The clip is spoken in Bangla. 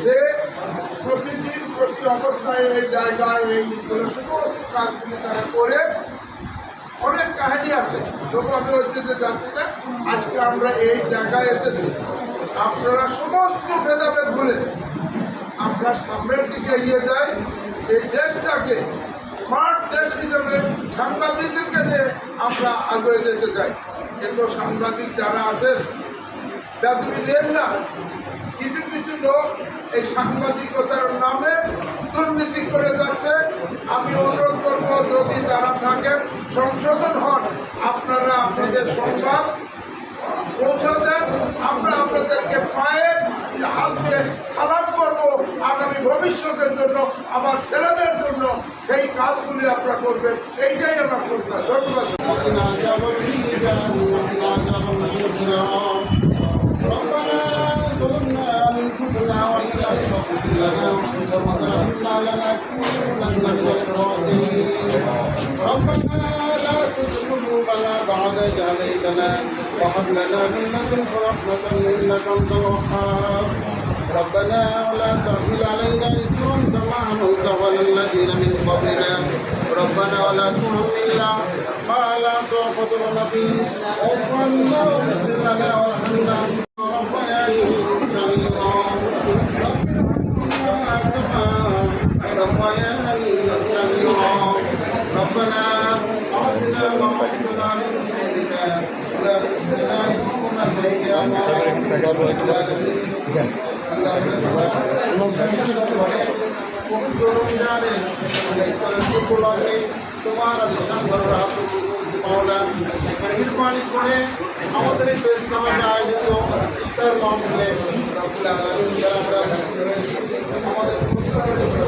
সে প্রতিদিন প্রতি অবস্থায় এই জায়গায় সমস্ত কাজগুলি তারা করে অনেক কাহিনী আছে। আমি যাচ্ছি না, আজকে আমরা এই জায়গায় এসেছি। আপনারা সমস্ত ভেদাভেদ ভুলে আমরা সামনের দিকে এগিয়ে যাই। এই দেশটাকে স্মার্ট দেশ হিসেবে সাংবাদিকদেরকে নিয়ে আমরা আগে যেতে চাই। কিন্তু সাংবাদিক যারা আছেন বেদবি নেন না। কিছু কিছু লোক এই সাংবাদিকতার নামে দুর্নীতি করে যাচ্ছে। আমি অনুরোধ করব, যদি তারা থাকেন, সংশোধন হন। আপনারা আপনাদের সংবাদ পৌঁছে আমরা আপনাদেরকে পায়ে হাত দিয়ে সালাম করব। আগামী ভবিষ্যতের জন্য, আমার ছেলেদের জন্য সেই কাজগুলি আপনারা করবেন। এইটাই আমার করতে ধন্যবাদ। ربنا لا تزغ قلوبنا بعد إذ هديتنا وهب لنا من لدنك رحمة إنك أنت الوهاب ربنا ولا تحمل علينا إسرا كما حملت على الذين من قبلنا ربنا ولا تحملنا ما لا طاقة لنا به واعف عنا واغفر لنا মেহরবানি করে আমাদের এই প্রেস ক্লাবে আয়োজিত ইফতার মাহফিলে আমাদের